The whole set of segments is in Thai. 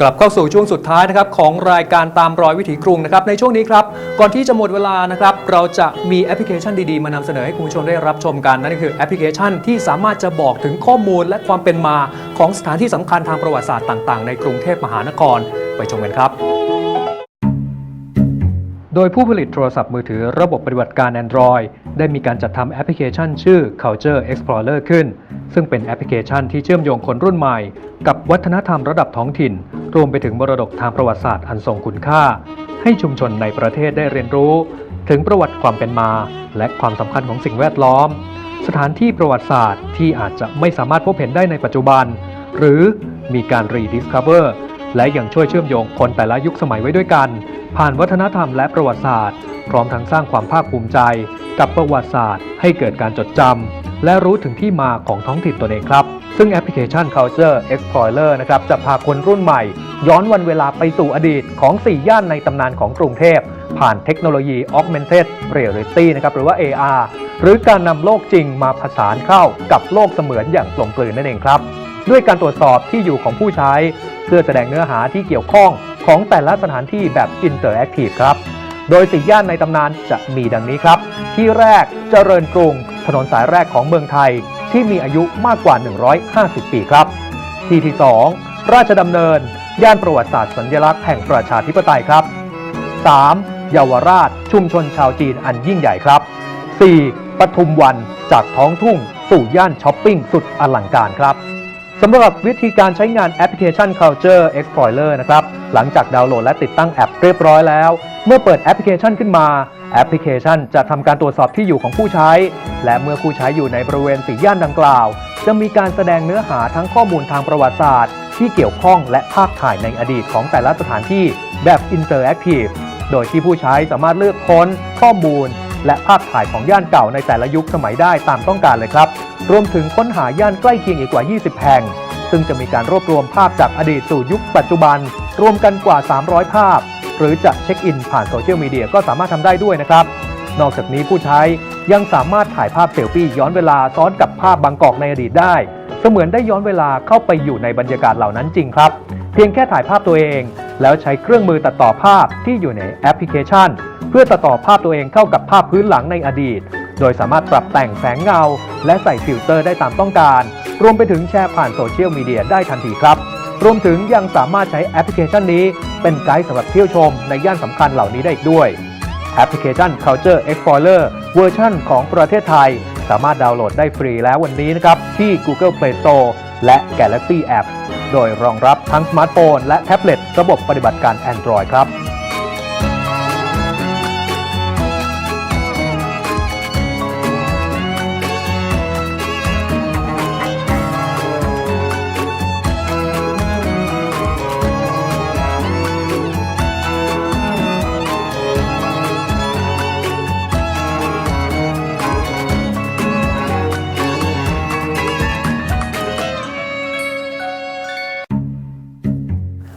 กลับเข้าสู่ช่วงสุดท้ายนะครับของรายการตามรอยวิถีกรุงนะครับในช่วงนี้ครับก่อนที่จะหมดเวลานะครับเราจะมีแอปพลิเคชันดีๆ มานำเสนอให้คุณผู้ชมได้รับชมกันนั่นก็คือแอปพลิเคชันที่สามารถจะบอกถึงข้อมูลและความเป็นมาของสถานที่สำคัญทางประวัติศาสตร์ต่างๆ ในกรุงเทพมหานคร ไปชมกันครับ โดยผู้ผลิตโทรศัพท์มือถือระบบปฏิบัติการ Android ได้มีการจัดทำแอปพลิเคชันชื่อ Culture Explorer ขึ้น ซึ่งเป็นแอปพลิเคชันที่เชื่อมโยงคนรุ่นใหม่ กับวัฒนธรรมระดับท้องถิ่น รวมไปถึงมรดกทางประวัติศาสตร์อันทรงคุณค่า ให้ชุมชนในประเทศได้เรียนรู้ ถึงประวัติความเป็นมา และความสำคัญของสิ่งแวดล้อม สถานที่ประวัติศาสตร์ที่อาจจะไม่สามารถพบเห็นได้ในปัจจุบัน หรือมีการ rediscover และยังช่วยเชื่อมโยงคนแต่ละยุคสมัยไว้ด้วยกัน ผ่านวัฒนธรรมและประวัติศาสตร์ พร้อมทั้งสร้างความภาคภูมิใจ กับประวัติศาสตร์ ให้เกิดการจดจำ และรู้ถึงที่มาของท้องถิ่นตนเองครับ ซึ่งแอปพลิเคชัน Culture Explorer นะครับจะพาคนรุ่นใหม่ ย้อนวันเวลาไปสู่อดีตของ 4 ย่านในตำนานของกรุงเทพ ผ่านเทคโนโลยี Augmented Reality นะครับหรือว่า AR หรือการนำโลกจริงมาผสานเข้ากับโลกเสมือนอย่างกลมกลืนนั่นเองครับ ด้วยการตรวจสอบที่อยู่ของผู้ใช้ เพื่อแสดงเนื้อหาที่เกี่ยวข้องของแต่ละสถานที่แบบอินเตอร์แอคทีฟครับ โดยสี่ย่านในตำนานจะมีดังนี้ครับ ที่แรกเจริญกรุง ถนนสายแรกของเมืองไทยที่มีอายุมากกว่า 150 ปีครับ ที่ที่ 2 ราชดำเนิน ย่านประวัติศาสตร์สัญลักษณ์แห่งประชาธิปไตยครับ 3. เยาวราช ชุมชนชาวจีนอันยิ่งใหญ่ครับ 4. ปทุมวันจากท้องทุ่ง สู่ย่านช้อปปิ้งสุดอลังการครับสำหรับวิธีการใช้งานแอปพลิเคชัน Culture Explorer นะครับ หลังจากดาวน์โหลดและติดตั้งแอปเรียบร้อยแล้ว เมื่อเปิดแอปพลิเคชันขึ้นมา แอปพลิเคชันจะทำการตรวจสอบที่อยู่ของผู้ใช้ และเมื่อผู้ใช้อยู่ในบริเวณสี่ย่านดังกล่าว จะมีการแสดงเนื้อหาทั้งข้อมูลทางประวัติศาสตร์ ที่เกี่ยวข้องและภาพถ่ายในอดีตของแต่ละสถานที่แบบอินเตอร์แอคทีฟโดยที่ผู้ใช้สามารถเลือกค้น ข้อมูล และภาพถ่ายของย่านเก่าในแต่ละยุคสมัยได้ตามต้องการเลยครับ รวมถึงค้นหาย่านใกล้เคียงอีกกว่า 20 แห่ง ซึ่งจะมีการรวบรวมภาพจากอดีตสู่ยุคปัจจุบัน รวมกันกว่า 300 ภาพ หรือจะเช็คอินผ่านโซเชียลมีเดียก็สามารถทำได้ด้วยนะครับ นอกจากนี้ผู้ใช้ยังสามารถถ่ายภาพเซลฟี่ย้อนเวลาซ้อนกับภาพบางกอกในอดีตได้ เสมือนได้ย้อนเวลาเข้าไปอยู่ในบรรยากาศเหล่านั้นจริงครับ เพียงแค่ถ่ายภาพตัวเอง แล้วใช้เครื่องมือตัดต่อภาพที่อยู่ในแอปพลิเคชัน เพื่อตัดต่อภาพตัวเองเข้ากับภาพพื้นหลังในอดีต โดยสามารถปรับแต่งแสงเงา และใส่ฟิลเตอร์ได้ตามต้องการ รวมไปถึงแชร์ผ่านโซเชียลมีเดียได้ทันทีครับรวมถึงยังสามารถใช้แอปพลิเคชันนี้ เป็นไกด์สำหรับเที่ยวชมในย่านสำคัญเหล่านี้ได้อีกด้วย แอปพลิเคชัน Culture Explorer เวอร์ชันของประเทศไทย สามารถดาวน์โหลดได้ฟรีแล้ววันนี้นะครับ ที่ Google Play Store และ Galaxy App โดยรองรับทั้งสมาร์ทโฟนและแท็บเล็ตระบบปฏิบัติการ Android ครับ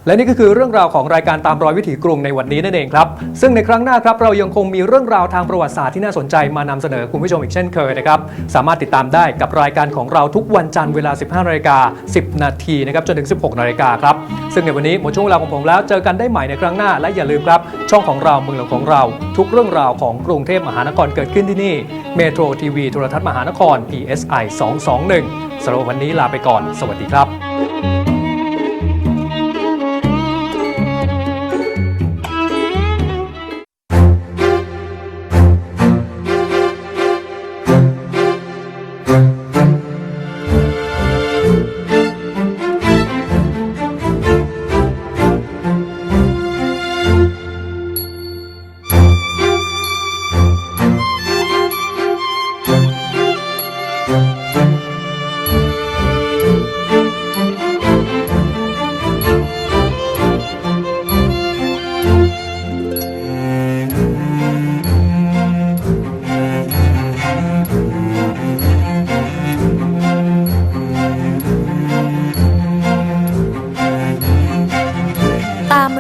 และนี่ก็คือเรื่องราวของรายการตามรอยวิถีกรุงในวันนี้นั่นเองครับ ซึ่งในครั้งหน้าครับเรายังคงมีเรื่องราวทางประวัติศาสตร์ที่น่าสนใจมานำเสนอคุณผู้ชมอีกเช่นเคยนะครับ สามารถติดตามได้กับรายการของเราทุกวันจันทร์เวลา 15นาฬิกา10 นาทีนะครับจนถึง 16นาฬิกาครับ ซึ่งในวันนี้หมดช่วงเวลาของผมแล้วเจอกันได้ใหม่ในครั้งหน้าและอย่าลืมครับ ช่องของเราเมืองหลวงของเรา ทุกเรื่องราวของกรุงเทพมหานครเกิดขึ้นที่นี่เมโทรทีวีโทรทัศน์มหานคร PSI 221สำหรับวันนี้ลาไปก่อน สวัสดีครับ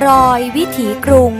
รอยวิถีกรุง